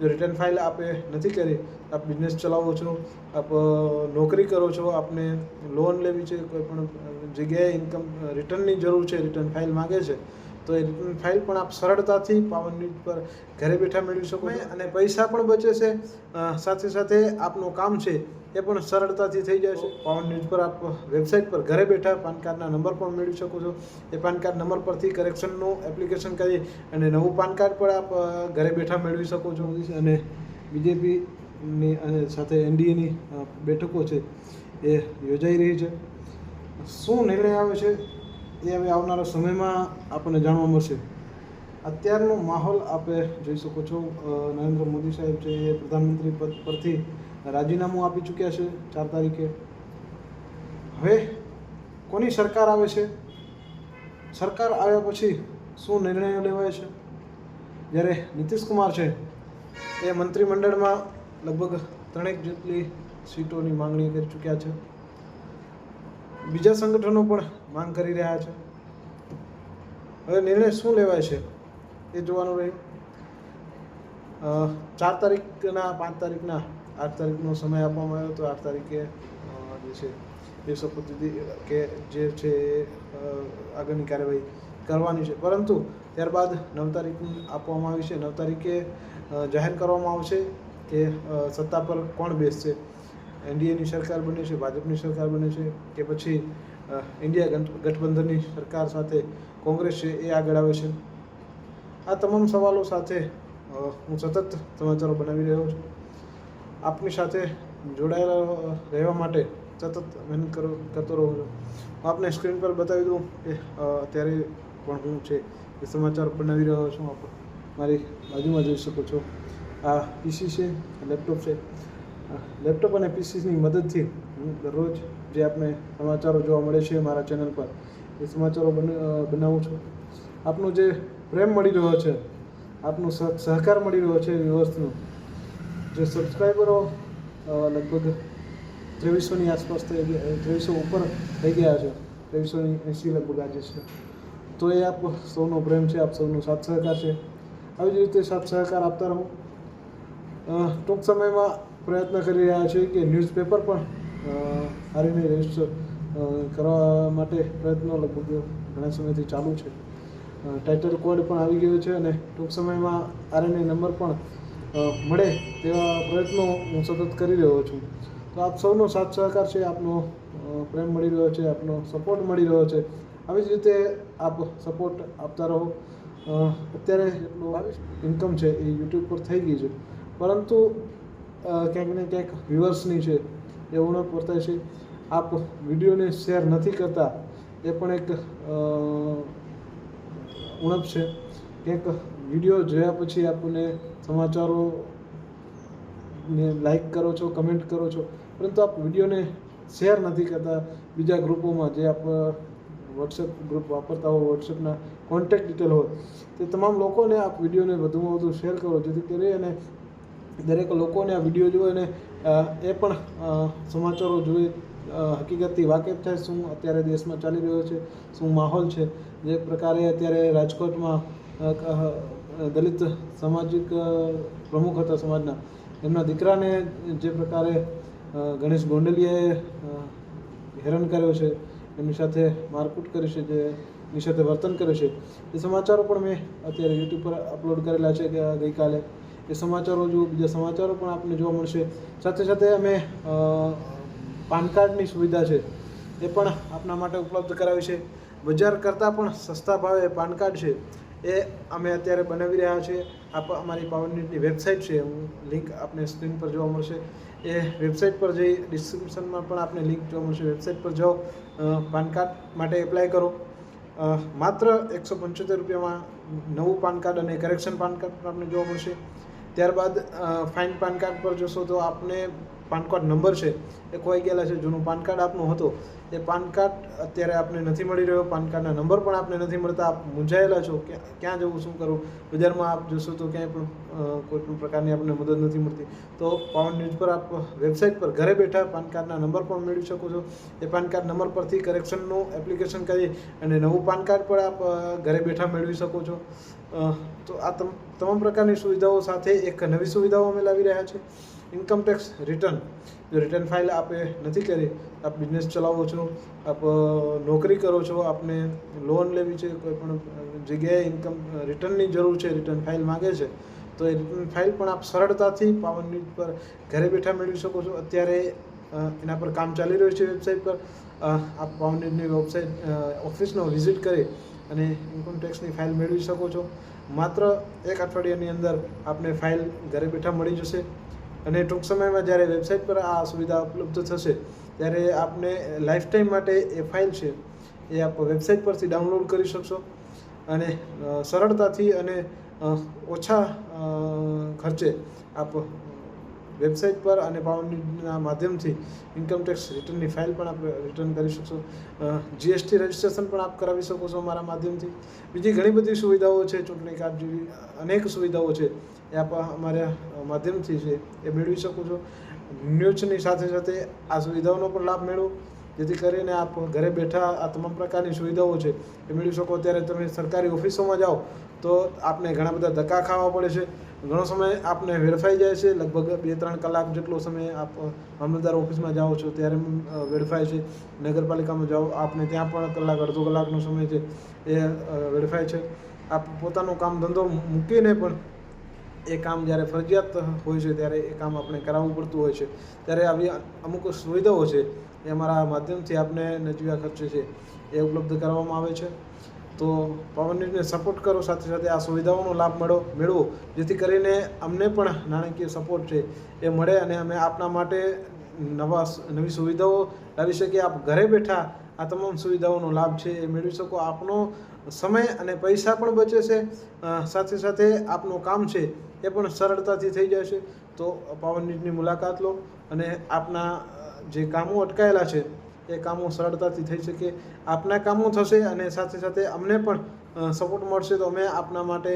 જો return file આપે નથી કરી, આપ બિઝનેસ ચલાવો છો, આપ નોકરી કરો છો, આપને લોન લેવી છે, કોઈ પણ જગ્યાએ ઇન્કમ રિટર્નની જરૂર છે રિટર્ન ફાઇલ માગે છે તો એ ફાઇલ પણ આપ સરળતાથી પાવન ન્યૂઝ પર ઘરે બેઠા મેળવી શકો છો. અને પૈસા પણ બચે છે. સાથે સાથે આપનું કામ છે એ પણ સરળતાથી થઈ જાય છે. પાવન ન્યૂઝ પર આપ વેબસાઇટ પર ઘરે બેઠા પાન કાર્ડના નંબર પણ મેળવી શકો છો. એ પાન કાર્ડ નંબર પરથી કરેક્શનનું એપ્લિકેશન કરી અને નવું પાન કાર્ડ પણ આપ ઘરે બેઠા મેળવી શકો છો. અને બીજેપીની અને સાથે એનડીએની બેઠકો છે એ યોજાઈ રહી છે. શું નિર્ણય આવે છે? એ હવે આવનારા સમયમાં આપણને જાણવા મળશે. અત્યારનો માહોલ આપે જોઈ શકો છો. નરેન્દ્ર મોદી સાહેબ છે એ પ્રધાનમંત્રી પદ પરથી રાજીનામું આપી ચૂક્યા છે ચાર તારીખે. હવે કોની સરકાર આવે છે? સરકાર આવ્યા પછી શું નિર્ણયો લેવાય છે? જ્યારે નીતિશ કુમાર છે એ મંત્રીમંડળમાં લગભગ ત્રણેક જેટલી સીટોની માંગણી કરી ચૂક્યા છે. બીજા સંગઠનો પણ માંગ કરી રહ્યા છે. હવે નિર્ણય શું લેવાય છે એ જોવાનું રહ્યું ચાર તારીખના, પાંચ તારીખના, આઠ તારીખનો સમય આપવામાં આવ્યો તો આઠ તારીખે જે છે, એ શપથવિધિ કે જે છે એ આગળની કાર્યવાહી કરવાની છે. પરંતુ ત્યારબાદ નવ તારીખ આપવામાં આવી છે. નવ તારીખે જાહેર કરવામાં આવશે કે સત્તા પર કોણ બેસશે. એનડીએની સરકાર બને છે, ભાજપની સરકાર બને છે કે પછી ઇન્ડિયા ગઠબંધનની સરકાર સાથે કોંગ્રેસ છે એ આગળ આવે છે. આ તમામ સવાલો સાથે હું સતત સમાચારો બનાવી રહ્યો છું. આપની સાથે જોડાયેલા રહેવા માટે સતત મહેનત કરો, કરતો રહું છું. હું આપને સ્ક્રીન પર બતાવી દઉં કે અત્યારે પણ હું છે એ સમાચાર બનાવી રહ્યો છું. આપ મારી બાજુમાં જોઈ શકો છો. આ પીસી છે, લેપટોપ છે. લેપટોપ અને પીસીની મદદથી હું દરરોજ જે આપણે સમાચારો જોવા મળે છે મારા ચેનલ પર, એ સમાચારો બન બનાવું છું. આપનો જે પ્રેમ મળી રહ્યો છે, આપનો સહકાર મળી રહ્યો છે વ્યવસ્થનો જે સબસ્ક્રાઈબરો લગભગ ત્રેવીસોની આસપાસ થઈ ગયા ત્રેવીસો ઉપર થઈ ગયા છે, ત્રેવીસોની એંસી લગભગ આજે છે. તો એ આપ સૌનો પ્રેમ છે, આપ સૌનો સાથ સહકાર છે. આવી જ રીતે સાથ સહકાર આપતા રહું. ટૂંક સમયમાં પ્રયત્ન કરી રહ્યા છે કે ન્યૂઝપેપર પણ હારીને રજિસ્ટર કરવા માટે પ્રયત્નો લગભગ ઘણા સમયથી ચાલુ છે. ટાઇટલ કોડ પણ આવી ગયો છે અને ટૂંક સમયમાં આરએનએ નંબર પણ મળે તેવા પ્રયત્નો હું સતત કરી રહ્યો છું. તો આપ સૌનો સાથ સહકાર છે, આપનો પ્રેમ મળી રહ્યો છે, આપનો સપોર્ટ મળી રહ્યો છે. આવી જ રીતે આપ સપોર્ટ આપતા રહો. અત્યારે એટલું ઇન્કમ છે એ યુટ્યુબ પર થઈ ગઈ છે. પરંતુ ક્યાંક ને ક્યાંક વ્યુઅર્સની છે, એ ઉણપ વર્તાય છે. આપ વિડીયોને શેર નથી કરતા, એ પણ એક ઉણપ છે. ક્યાંક વીડિયો જોયા પછી આપણને સમાચારો ને લાઈક કરો છો કમેન્ટ કરો છો, પરંતુ આપ વિડીયોને શેર નથી કરતા. બીજા ગ્રુપોમાં જે આપ વોટ્સએપ ગ્રુપ વાપરતા હો વોટ્સએપના કોન્ટેક્ટ ડિટેલ હોય, તે તમામ લોકોને આપ વિડીયોને વધુમાં વધુ શેર કરો, જેથી કરી અને દરેક લોકોને આ વીડિયો જોવે અને એ પણ સમાચારો જોઈએ હકીકતથી વાકેફ થાય શું અત્યારે દેશમાં ચાલી રહ્યો છે, શું માહોલ છે. જે પ્રકારે અત્યારે રાજકોટમાં દલિત સામાજિક પ્રમુખ હતા સમાજના, એમના દીકરાને જે પ્રકારે ગણેશ ગોંડલિયાએ હેરાન કર્યો છે, એમની સાથે મારકૂટ કરી છે, જે એની સાથે વર્તન કરે છે. એ સમાચારો પણ મેં અત્યારે યુટ્યુબ પર અપલોડ કરેલા છે, કે ગઈકાલે એ સમાચારો જો, બીજા સમાચારો પણ આપને જોવા મળશે. સાથે સાથે અમે પાન કાર્ડની સુવિધા છે, એ પણ આપના માટે ઉપલબ્ધ કરાવી છે. બજાર કરતાં પણ સસ્તા ભાવે પાન કાર્ડ છે, એ અમે અત્યારે બનાવી રહ્યા છીએ. આપ, અમારી પાવરની વેબસાઇટ છે, હું લિંક આપને સ્ક્રીન પર જોવા મળશે. એ વેબસાઇટ પર જઈ ડિસ્ક્રિપ્શનમાં પણ આપને લિંક જોવા મળશે. વેબસાઇટ પર જાઓ પાન કાર્ડ માટે એપ્લાય કરો. માત્ર એકસો પંચોતેર રૂપિયામાં નવું પાન કાર્ડ અને કરેક્શન પાન કાર્ડ પણ આપને જોવા મળશે. ત્યારબાદ ફાઇન પાન કાર્ડ પર જશો તો આપને પાન કાર્ડ નંબર છે, એ ખોવાઈ ગયેલા છે. જૂનું પાન કાર્ડ આપનું હતો, એ પાન કાર્ડ અત્યારે આપને નથી મળી રહ્યો. પાન કાર્ડના નંબર પણ આપને નથી મળતા. આપ મૂંઝાયેલા છો. કે ક્યાં જવું, શું કરવું? બજારમાં આપ જોશો તો ક્યાંય પણ કોઈ પણ પ્રકારની આપને મદદ નથી મળતી. તો પાવન ન્યૂઝ પર આપ વેબસાઇટ પર ઘરે બેઠા પાન કાર્ડના નંબર પણ મેળવી શકો છો. એ પાન કાર્ડ નંબર પરથી કરેક્શનનું એપ્લિકેશન કરી અને નવું પાન કાર્ડ પણ આપ ઘરે બેઠા મેળવી શકો છો. તો આ તમ- તમામ પ્રકારની સુવિધાઓ સાથે એક નવી સુવિધાઓ અમે લાવી રહ્યા છે. ઇન્કમ ટેક્સ રિટર્ન જો રિટર્ન ફાઇલ આપે નથી કરી, આપ બિઝનેસ ચલાવો છો, આપ નોકરી કરો છો, આપને લોન લેવી છે, કોઈ પણ જગ્યાએ ઇન્કમ રિટર્નની જરૂર છે રિટર્ન ફાઇલ માગે છે, તો એ રિટર્ન ફાઇલ પણ આપ સરળતાથી પાવન ન્યૂઝ પર ઘરે બેઠા મેળવી શકો છો. અત્યારે એના પર કામ ચાલી રહ્યું છે વેબસાઇટ પર. આપ પાવન ન્યૂઝની વેબસાઇટ ઓફિસનો વિઝિટ કરી અને ઇન્કમ ટેક્સની ફાઇલ મેળવી શકો છો. માત્ર એક અઠવાડિયાની અંદર આપને ફાઇલ ઘરે બેઠા મળી જશે. અને ટૂંક સમયમાં જ્યારે વેબસાઇટ પર આ સુવિધા ઉપલબ્ધ થશે, ત્યારે આપને લાઈફ ટાઈમ માટે એ ફાઇલ છે, એ આપ વેબસાઇટ પરથી ડાઉનલોડ કરી શકશો. અને સરળતાથી અને ઓછા ખર્ચે આપ વેબસાઇટ પર અને પાવન માધ્યમથી ઇન્કમ ટેક્સ રિટર્નની ફાઇલ પણ આપ રિટર્ન કરી શકશો. જીએસટી રજિસ્ટ્રેશન પણ આપ કરાવી શકો છો મારા માધ્યમથી. બીજી ઘણી બધી સુવિધાઓ છે, ચૂંટણી કાર્ડ જેવી અનેક સુવિધાઓ છે, એ આપ અમારા માધ્યમથી છે, એ મેળવી શકો છો. ન્યૂઝની સાથે સાથે આ સુવિધાઓનો પણ લાભ મેળવો. જેથી કરીને આપ ઘરે બેઠા આ તમામ પ્રકારની સુવિધાઓ છે એ મેળવી શકો. ત્યારે તમે સરકારી ઓફિસોમાં જાઓ તો આપને ઘણા બધા ધક્કા ખાવા પડે છે. ઘણો સમય આપને વેડફાઈ જાય છે. લગભગ બે ત્રણ કલાક જેટલો સમય આપ મામલતદાર ઓફિસમાં જાઓ છો ત્યારે વેડફાય છે. નગરપાલિકામાં જાઓ, આપને ત્યાં પણ કલાક, અડધો કલાકનો સમય છે એ વેડફાય છે. આપ પોતાનું કામ ધંધો મૂકીને પણ એ કામ જ્યારે ફરજિયાત હોય છે ત્યારે એ કામ આપણે કરાવવું પડતું હોય છે. ત્યારે આવી અમુક સુવિધાઓ છે એ અમારા માધ્યમથી આપને નજીવા ખર્ચે છે, એ ઉપલબ્ધ કરવામાં આવે છે. તો ન્યૂઝને સપોર્ટ કરો, સાથે સાથે આ સુવિધાઓનો લાભ મળો, મેળવો. જેથી કરીને અમને પણ નાણાકીય સપોર્ટ છે, એ મળે અને અમે આપના માટે નવા નવી સુવિધાઓ લાવી શકીએ. આપ ઘરે બેઠા આ તમામ સુવિધાઓનો લાભ છે એ મેળવી શકો. આપનો સમય અને પૈસા પણ બચે છે. સાથે સાથે આપનું કામ છે એ પણ સરળતાથી થઈ જશે તો પાવર નીટની મુલાકાત લો અને આપના જે કામો અટકાયેલા છે, એ કામો સરળતાથી થઈ શકે. આપના કામો થશે અને સાથે સાથે અમને પણ સપોર્ટ મળશે તો અમે આપના માટે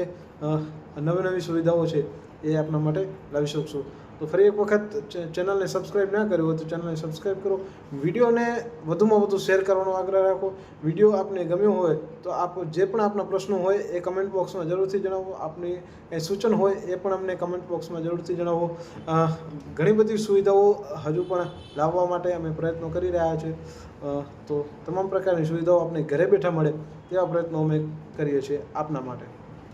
નવી નવી સુવિધાઓ છે એ આપના માટે લાવી શકશું. તો ફરી એક વખત ચેનલને સબસ્ક્રાઈબ ના કર્યું હોય તો ચેનલને સબસ્ક્રાઈબ કરો. વિડીયોને વધુમાં વધુ શેર કરવાનો આગ્રહ રાખો. વીડિયો આપને ગમ્યો હોય તો આપ જે પણ આપના પ્રશ્નો હોય એ કમેન્ટ બોક્સમાં જરૂરથી જણાવો. આપની કંઈ સૂચન હોય એ પણ અમને કમેન્ટ બોક્સમાં જરૂરથી જણાવો. ઘણી બધી સુવિધાઓ હજુ પણ લાવવા માટે અમે પ્રયત્નો કરી રહ્યા છીએ તો તમામ પ્રકારની સુવિધાઓ આપને ઘરે બેઠા મળે. તેવા પ્રયત્નો અમે કરીએ છીએ આપના માટે.